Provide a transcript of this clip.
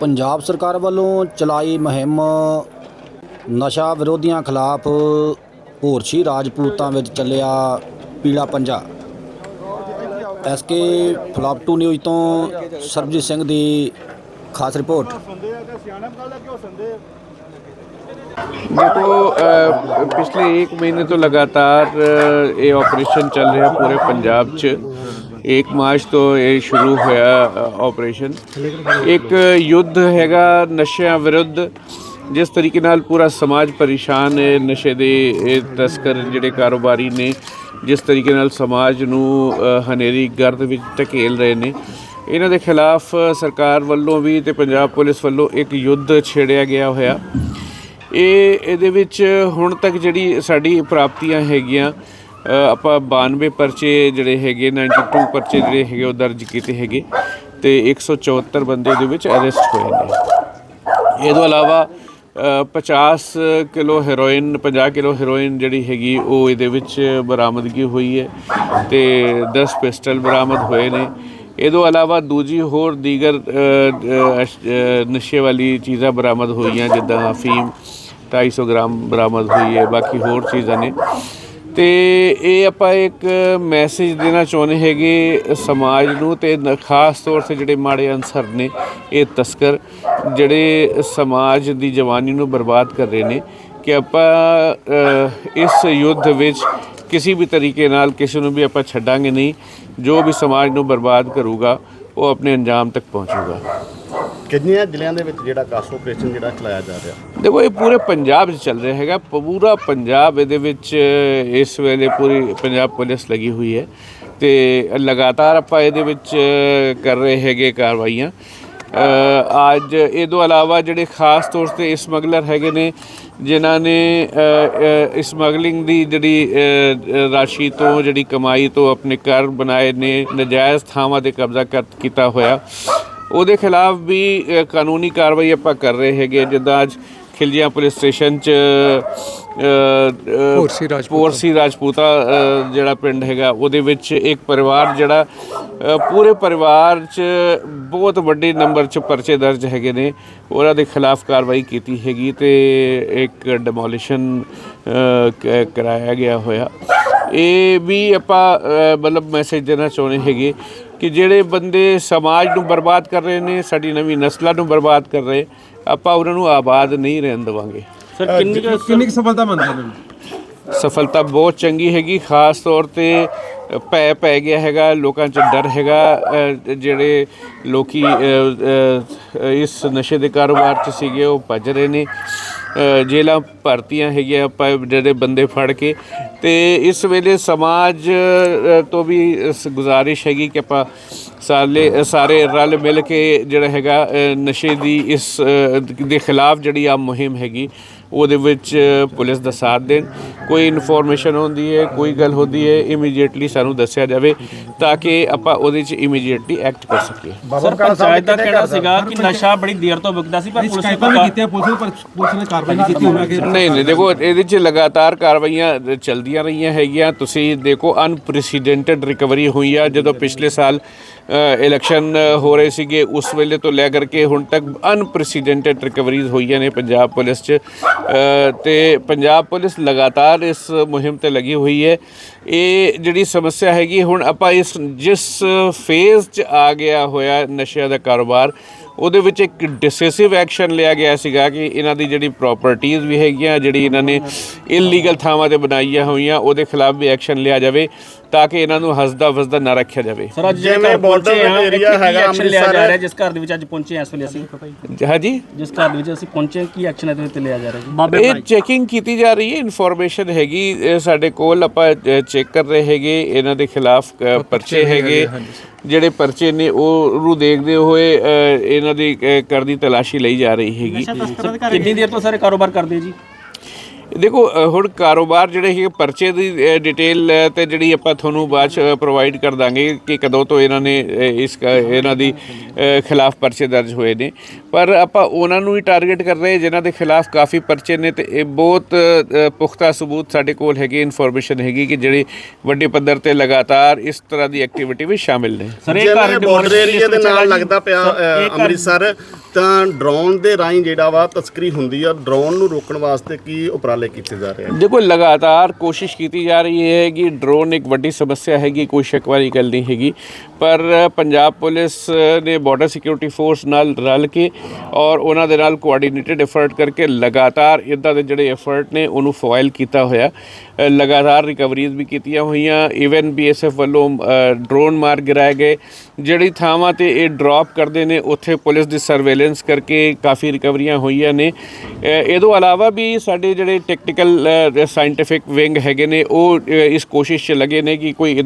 ਪੰਜਾਬ ਸਰਕਾਰ ਵੱਲੋਂ ਚਲਾਈ ਮੁਹਿੰਮ ਨਸ਼ਾ ਵਿਰੋਧੀਆਂ ਖਿਲਾਫ ਹੋਰਛੀ ਰਾਜਪੂਤਾਂ ਵਿੱਚ ਚੱਲਿਆ ਪੀਲਾ ਪੰਜਾ ਐਸਕੇ ਫਲੌਪ ਟੂ ਨਿਊਜ਼ ਤੋਂ ਸਰਬਜੀਤ ਸਿੰਘ ਦੀ ਖਾਸ ਰਿਪੋਰਟ देखो अ, पिछले एक महीने तो लगातार अ, ये ऑपरेशन चल ਰਿਹਾ ਪੂਰੇ ਪੰਜਾਬ 'ਚ 1 ਮਾਰਚ ਤੋਂ ਇਹ ਸ਼ੁਰੂ ਹੋਇਆ ਆਪਰੇਸ਼ਨ ਇੱਕ ਯੁੱਧ ਹੈਗਾ ਨਸ਼ਿਆਂ ਵਿਰੁੱਧ, ਜਿਸ ਤਰੀਕੇ ਨਾਲ ਪੂਰਾ ਸਮਾਜ ਪਰੇਸ਼ਾਨ ਹੈ। ਨਸ਼ੇ ਦੇ ਇਹ ਤਸਕਰ ਜਿਹੜੇ ਕਾਰੋਬਾਰੀ ਨੇ, ਜਿਸ ਤਰੀਕੇ ਨਾਲ ਸਮਾਜ ਨੂੰ ਹਨੇਰੀ ਗਰਦ ਵਿੱਚ ਧਕੇਲ ਰਹੇ ਨੇ। ਇਹਨਾਂ ਦੇ ਖਿਲਾਫ ਸਰਕਾਰ ਵੱਲੋਂ ਵੀ ਤੇ ਪੰਜਾਬ ਪੁਲਿਸ ਵੱਲੋਂ ਇੱਕ ਯੁੱਧ ਛੇੜਿਆ ਗਿਆ ਹੋਇਆ। ਇਹ, ਇਹਦੇ ਵਿੱਚ ਹੁਣ ਤੱਕ ਜਿਹੜੀ ਸਾਡੀ ਪ੍ਰਾਪਤੀਆਂ ਹੈਗੀਆਂ ਆਪਾਂ 92 ਪਰਚੇ ਜਿਹੜੇ ਹੈਗੇ 92 ਪਰਚੇ ਜਿਹੜੇ ਹੈਗੇ ਉਹ ਦਰਜ ਕੀਤੇ ਹੈਗੇ ਤੇ 174 ਬੰਦੇ ਦੇ ਵਿੱਚ ਅਰੈਸਟ ਹੋਏ ਨੇ। ਇਹ ਤੋਂ ਇਲਾਵਾ ਅ, 50 ਕਿਲੋ ਹੈਰੋਇਨ 50 ਕਿਲੋ ਹੈਰੋਇਨ ਜਿਹੜੀ ਹੈਗੀ ਉਹ ਇਹਦੇ ਵਿੱਚ ਬਰਾਮਦਗੀ ਹੋਈ ਹੈ ਤੇ 10 ਪਿਸਟਲ ਬਰਾਮਦ ਹੋਏ ਨੇ। ਇਹ ਤੋਂ ਇਲਾਵਾ ਦੂਜੀ ਹੋਰ ਦੀਗਰ ਨਸ਼ੇ ਵਾਲੀ ਚੀਜ਼ਾਂ ਬਰਾਮਦ ਹੋਈਆਂ ਜਿੱਦਾਂ ਅਫੀਮ 250 ਗ੍ਰਾਮ ਬਰਾਮਦ ਹੋਈ ਹੈ ਬਾਕੀ ਹੋਰ ਚੀਜ਼ਾਂ ਨੇ। ਤੇ ਇਹ ਆਪਾਂ ਇੱਕ ਮੈਸੇਜ ਦੇਣਾ ਚਾਹੁੰਦੇ ਹੈਗੇ ਸਮਾਜ ਨੂੰ ਤੇ ਖਾਸ ਤੌਰ ਤੇ ਜਿਹੜੇ ਮਾੜੇ ਅਨਸਰ ਨੇ, ਇਹ ਤਸਕਰ ਜਿਹੜੇ ਸਮਾਜ ਦੀ ਜਵਾਨੀ ਨੂੰ ਬਰਬਾਦ ਕਰ ਰਹੇ ਨੇ ਕਿ ਆਪਾਂ ਇਸ ਯੁੱਧ ਵਿੱਚ ਕਿਸੇ ਵੀ ਤਰੀਕੇ ਨਾਲ ਕਿਸੇ ਨੂੰ ਵੀ ਆਪਾਂ ਛੱਡਾਂਗੇ ਨਹੀਂ, ਜੋ ਵੀ ਸਮਾਜ ਨੂੰ ਬਰਬਾਦ ਕਰੂਗਾ, ਉਹ ਆਪਣੇ ਅੰਜਾਮ ਤੱਕ ਪਹੁੰਚੂਗਾ। ਕਿੰਨੀਆਂ ਜ਼ਿਲ੍ਹਿਆਂ ਦੇ ਵਿੱਚ ਜਿਹੜਾ ਕਾਸ ਆਪਰੇਸ਼ਨ ਜਿਹੜਾ ਚਲਾਇਆ ਜਾ ਰਿਹਾ? ਦੇਖੋ, ਇਹ ਪੂਰੇ ਪੰਜਾਬ 'ਚ ਚੱਲ ਰਿਹਾ ਹੈਗਾ। ਪੂਰਾ ਪੰਜਾਬ ਇਹਦੇ ਵਿੱਚ, ਇਸ ਵੇਲੇ ਪੂਰੀ ਪੰਜਾਬ ਪੁਲਿਸ ਲੱਗੀ ਹੋਈ ਹੈ ਤੇ ਲਗਾਤਾਰ ਆਪਾਂ ਇਹਦੇ ਵਿੱਚ ਕਰ ਰਹੇ ਹੈਗੇ ਕਾਰਵਾਈਆਂ। ਅੱਜ ਇਹ ਤੋਂ ਇਲਾਵਾ ਜਿਹੜੇ ਖਾਸ ਤੌਰ ਤੇ ਸਮਗਲਰ ਹੈਗੇ ਨੇ, ਜਿਨ੍ਹਾਂ ਨੇ ਸਮਗਲਿੰਗ ਦੀ ਜਿਹੜੀ ਰਾਸ਼ੀ ਤੋਂ, ਜਿਹੜੀ ਕਮਾਈ ਤੋਂ ਆਪਣੇ ਘਰ ਬਣਾਏ ਨੇ, ਨਜਾਇਜ਼ ਥਾਵਾਂ ਤੇ ਕਬਜ਼ਾ ਕਰ, ਕੀਤਾ ਹੋਇਆ। ਉਹਦੇ ਖਿਲਾਫ ਵੀ ਅ, ਕਾਨੂੰਨੀ ਕਾਰਵਾਈ ਆਪਾਂ ਕਰ ਰਹੇ ਹੈਗੇ ਜਿੱਦਾਂ ਅੱਜ ਖਿਲਜੀਆਂ ਪੁਲਿਸ ਸਟੇਸ਼ਨ 'ਚ ਪੋਰਸੀ ਰਾਜਪੂਤਾ। ਪੋਰਸੀ ਰਾਜਪੂਤਾ ਅ, ਜਿਹੜਾ ਪਿੰਡ ਹੈਗਾ ਉਹਦੇ ਵਿੱਚ ਇੱਕ ਪਰਿਵਾਰ ਜਿਹੜਾ ਅ, ਪੂਰੇ ਪਰਿਵਾਰ 'ਚ ਬਹੁਤ ਵੱਡੇ ਨੰਬਰ 'ਚ ਪਰਚੇ ਦਰਜ ਹੈਗੇ ਨੇ। ਉਹਨਾਂ ਦੇ ਖਿਲਾਫ ਕਾਰਵਾਈ ਕੀਤੀ ਹੈਗੀ ਤੇ ਇੱਕ ਡਿਮੋਲੀਸ਼ਨ ਕਰਾਇਆ ਗਿਆ ਹੋਇਆ। ਇਹ ਵੀ ਆਪਾਂ ਅ, ਮਤਲਬ ਮੈਸੇਜ ਦੇਣਾ ਚਾਹੁੰਦੇ ਹੈਗੇ। ਕਿ ਜਿਹੜੇ ਬੰਦੇ ਸਮਾਜ ਨੂੰ ਬਰਬਾਦ ਕਰ ਰਹੇ ਨੇ ਸਾਡੀ ਨਵੀਂ ਨਸਲਾਂ ਨੂੰ ਬਰਬਾਦ ਕਰ ਰਹੇ ਆਪਾਂ ਉਹਨਾਂ ਨੂੰ ਆਬਾਦ ਨਹੀਂ ਰਹਿਣ ਦੇਵਾਂਗੇ। ਸਰ ਕਿੰਨੀ ਕੁ- ਕਿੰਨੀ ਕੁ ਸਫਲਤਾ ਮੰਨਦੇ ਨੇ ਸਫਲਤਾ ਬਹੁਤ ਚੰਗੀ ਹੈਗੀ ਖਾਸ ਤੌਰ ਤੇ ਪੈ ਪੈ ਗਿਆ ਹੈਗਾ ਲੋਕਾਂ 'ਚ ਡਰ ਹੈਗਾ ਜਿਹੜੇ ਲੋਕੀ ਇਸ ਨਸ਼ੇ ਦੇ ਕਾਰੋਬਾਰ 'ਚ ਸੀਗੇ ਉਹ ਭੱਜ ਰਹੇ ਨੇ। ਅ, ਭਰਤੀਆਂ ਹੈਗੀਆਂ ਆਪਾਂ ਜਿਹੜੇ ਬੰਦੇ ਫੜ ਕੇ। ਤੇ ਇਸ ਵੇਲੇ ਸਮਾਜ ਤੋਂ ਵੀ ਗੁਜ਼ਾਰਿਸ਼ ਹੈਗੀ ਕਿ ਆਪਾਂ ਸਾਰੇ ਸਾਰੇ ਰਲ ਮਿਲ ਕੇ ਜਿਹੜਾ ਹੈਗਾ ਨਸ਼ੇ ਦੀ ਇਸ ਦੇ ਖਿਲਾਫ ਜਿਹੜੀ ਆ ਮੁਹਿੰਮ ਹੈਗੀ ਉਹਦੇ ਵਿੱਚ ਪੁਲਿਸ ਦਾ ਸਾਥ ਦੇਣ। ਕੋਈ ਇਨਫੋਰਮੇਸ਼ਨ ਹੁੰਦੀ ਹੈ ਕੋਈ ਗੱਲ ਹੁੰਦੀ ਹੈ ਇਮੀਡੀਏਟਲੀ ਸਾਨੂੰ ਦੱਸਿਆ ਜਾਵੇ ਤਾਂ ਕਿ ਆਪਾਂ ਉਹਦੇ 'ਚ ਇਮੀਡੀਏਟਲੀ ਐਕਟ ਕਰ ਸਕੀਏ। ਸਰ ਪੰਚਾਇਤ ਦਾ ਕਹਿਣਾ ਸੀਗਾ ਕਿ ਨਸ਼ਾ ਬੜੀ ਦੇਰ ਤੋਂ ਵਿਕਦਾ ਸੀ ਪਰ ਪੁਲਿਸ ਨੇ ਵੀ ਕੀਤੀਆਂ ਪੁਲਿਸ ਨੇ ਪਰ ਪੁਲਿਸ ਨੇ ਕਾਰਵਾਈ ਨਹੀਂ ਕੀਤੀ ਕੇ ਨਹੀਂ ਨਹੀਂ ਦੇਖੋ ਇਹਦੇ 'ਚ ਲਗਾਤਾਰ ਕਾਰਵਾਈਆਂ ਚਲਦੀਆਂ ਰਹੀਆਂ ਹੈਗੀਆਂ। ਤੁਸੀਂ ਦੇਖੋ ਅਨਪ੍ਰੈਸੀਡੈਂਟਡ ਰਿਕਵਰੀ ਹੋਈ ਆ। ਜਦੋਂ ਪਿਛਲੇ ਸਾਲ ਇਲੈਕਸ਼ਨ ਹੋ ਰਹੇ ਸੀਗੇ ਉਸ ਵੇਲੇ ਤੋਂ ਲੈ ਕਰਕੇ ਹੁਣ ਤੱਕ ਅਨਪ੍ਰੈਸੀਡੈਂਟਡ ਰਿਕਵਰੀਜ਼ ਹੋਈਆਂ ਨੇ ਪੰਜਾਬ ਪੁਲਿਸ 'ਚ। ਤੇ ਪੰਜਾਬ ਪੁਲਿਸ ਲਗਾਤਾਰ ਇਸ ਮੁਹਿੰਮ ਤੇ ਲੱਗੀ ਹੋਈ ਹੈ। ਇਹ ਜਿਹੜੀ ਸਮੱਸਿਆ ਹੈਗੀ, ਹੁਣ ਆਪਾਂ ਇਸ, ਜਿਸ ਫੇਜ਼ 'ਚ ਆ ਗਿਆ ਹੋਇਆ ਨਸ਼ਿਆਂ ਦਾ ਕਾਰੋਬਾਰ ਉਹਦੇ ਵਿੱਚ ਇੱਕ ਡਿਸੈਸਿਵ ਐਕਸ਼ਨ ਲਿਆ ਗਿਆ ਸੀਗਾ ਕਿ ਇਹਨਾਂ ਦੀ ਜਿਹੜੀ ਪ੍ਰਾਪਰਟੀਆਂ ਵੀ ਹੈਗੀਆਂ ਜਿਹੜੀ ਇਹਨਾਂ ਨੇ ਇਲੀਗਲ ਥਾਵਾਂ ਤੇ ਬਣਾਈਆਂ ਹੋਈਆਂ ਉਹਦੇ ਖਿਲਾਫ ਵੀ ਐਕਸ਼ਨ ਲਿਆ ਜਾਵੇ ਤਾਂ ਕਿ ਇਹਨਾਂ ਨੂੰ ਹੱਸਦਾ ਵਸਦਾ ਨਾ ਰੱਖਿਆ ਜਾਵੇ। ਸਰ ਅੱਜ ਜਿਵੇਂ ਘਰ border ਪਹੁੰਚੇ ਆ area ਹੈਗਾ ਲਿਆ ਜਾ ਅੰਮ੍ਰਿਤਸਰ- ਰਿਹਾ ਜਿਸ ਘਰ ਦੇ ਵਿੱਚ ਅੱਜ ਪਹੁੰਚੇ ਇਸ ਵੇਲੇ ਅਸੀਂ। ਹਾਂਜੀ? ਜਿਸ ਘਰ ਦੇ ਵਿੱਚ ਅਸੀਂ ਪਹੁੰਚੇ ਕੀ ਐਕਸ਼ਨ ਇਹਦੇ ਉੱਤੇ ਲਿਆ ਜਾ ਰਿਹਾ ਜੀ? ਇਹ ਚੈਕਿੰਗ ਕੀਤੀ ਜਾ ਰਹੀ ਹੈ ਇਨਫੋਰਮੇਸ਼ਨ ਹੈਗੀ ਸਾਡੇ ਕੋਲ ਆਪਾਂ ਚੈੱਕ ਕਰ ਰਹੇ ਹੈਗੇ ਇਹਨਾਂ ਦੇ ਖਿਲਾਫ ਪਰਚੇ ਹੈਗੇ ਜਿਹੜੇ ਪਰਚੇ ਨੇ ਉਹ ਨੂੰ ਦੇਖਦੇ ਹੋਏ ਇਹਨਾਂ ਦੀ ਅ, ਕਰ ਦੀ ਤਲਾਸ਼ੀ ਲਈ ਜਾ ਰਹੀ ਹੈਗੀ। ਕਿੰਨੀ ਦੇਰ ਤੋਂ ਸਾਰੇ ਕਾਰੋਬਾਰ ਕਰਦੇ ਜੀ? ਦੇਖੋ ਹੁਣ ਕਾਰੋਬਾਰ ਜਿਹੜੇ ਹੈਗੇ ਪਰਚੇ ਦੀ ਡਿਟੇਲ ਤੇ ਜਿਹੜੀ ਆਪਾਂ ਤੁਹਾਨੂੰ ਬਾਅਦ ਚ ਪ੍ਰੋਵਾਈਡ ਕਰ ਦਾਂਗੇ ਕਿ ਕਦੋਂ ਤੋਂ ਇਹਨਾਂ ਨੇ ਇਸ ਕ- ਇਹਨਾਂ ਦੀ ਖਿਲਾਫ ਪਰਚੇ ਦਰਜ ਹੋਏ ਨੇ। ਪਰ ਆਪਾਂ ਉਹਨਾਂ ਨੂੰ ਹੀ ਟਾਰਗੇਟ ਕਰ ਰਹੇ ਜਿਨ੍ਹਾਂ ਦੇ ਖਿਲਾਫ ਕਾਫੀ ਪਰਚੇ ਨੇ ਤੇ ਇਹ ਬਹੁਤ ਪੁਖਤਾ ਸਬੂਤ ਸਾਡੇ ਕੋਲ ਹੈਗੇ ਇਨਫੋਰਮੇਸ਼ਨ ਹੈਗੀ ਕਿ ਜਿਹੜੇ ਵੱਡੇ ਪੱਧਰ ਤੇ ਲਗਾਤਾਰ ਇਸ ਤਰ੍ਹਾਂ ਦੀ ਐਕਟੀਵਿਟੀ ਵਿੱਚ ਸ਼ਾਮਿਲ ਨੇ। ਸਰ ਇਹ ਘਰ ਬਾਰਡਰ ਏਰੀਆ ਦੇ ਨਾਲ ਲੱਗਦਾ ਪਿਆ ਅੰਮ੍ਰਿਤਸਰ ਤਾਂ ਡਰੋਨ ਦੇ ਰਾਹੀਂ ਜਿਹੜਾ ਵਾ ਤਸਕਰੀ ਹੁੰਦੀ ਆ, ਡਰੋਨ ਨੂੰ ਰੋਕਣ ਵਾਸਤੇ ਕੀ ਉਪਰਾਲੇ ਕੀਤੇ ਜਾ ਰਹੇ ਆ? ਦੇਖੋ, ਲਗਾਤਾਰ ਕੋਸ਼ਿਸ਼ ਕੀਤੀ ਜਾ ਰਹੀ ਹੈ ਕਿ ਡਰੋਨ ਇੱਕ ਵੱਡੀ ਸਮੱਸਿਆ ਹੈਗੀ, ਕੋਈ ਸ਼ੱਕ ਵਾਲੀ ਗੱਲ ਨਹੀਂ ਹੈਗੀ। ਪਰ ਪੰਜਾਬ ਪੁਲਿਸ ਨੇ ਬਾਰਡਰ ਸਿਕਿਉਰਿਟੀ ਫੋਰਸ ਨਾਲ ਰਲ ਕੇ ਔਰ ਉਹਨਾਂ ਦੇ ਨਾਲ ਕੋਆਰਡੀਨੇਟਡ ਐਫਰਟ ਕਰਕੇ ਲਗਾਤਾਰ ਇਦਾਂ ਦੇ ਜਿਹੜੇ ਐਫਰਟ ਨੇ, ਉਹਨੂੰ ਫੋਇਲ ਕੀਤਾ ਹੋਇਆ। ਲਗਾਤਾਰ ਰਿਕਵਰੀਜ਼ ਵੀ ਕੀਤੀਆਂ ਹੋਈਆਂ। ਇਵਨ ਬੀਐਸਐਫ ਵੱਲੋਂ ਡਰੋਨ ਮਾਰ ਗਿਰਾਏ ਗਏ। ਜਿਹੜੀ ਥਾਵਾਂ ਤੇ ਇਹ ਡ੍ਰੌਪ ਕਰਦੇ ਨੇ, ਉੱਥੇ ਪੁਲਿਸ ਦੀ ਸਰਵੇਲੈਂਸ ਕਰਕੇ ਕਾਫੀ ਰਿਕਵਰੀਆਂ ਹੋਈਆਂ ਨੇ। ਅ, ਇਹ ਤੋਂ ਇਲਾਵਾ ਵੀ ਸਾਡੇ ਜਿਹੜੇ ਟੈਕਨੀਕਲ ਸਾਇੰਟਿਫਿਕ ਵਿੰਗ ਹੈਗੇ ਨੇ ਉਹ ਇਸ ਕੋਸ਼ਿਸ਼ 'ਚ ਲੱਗੇ ਨੇ ਕਿ ਕੋਈ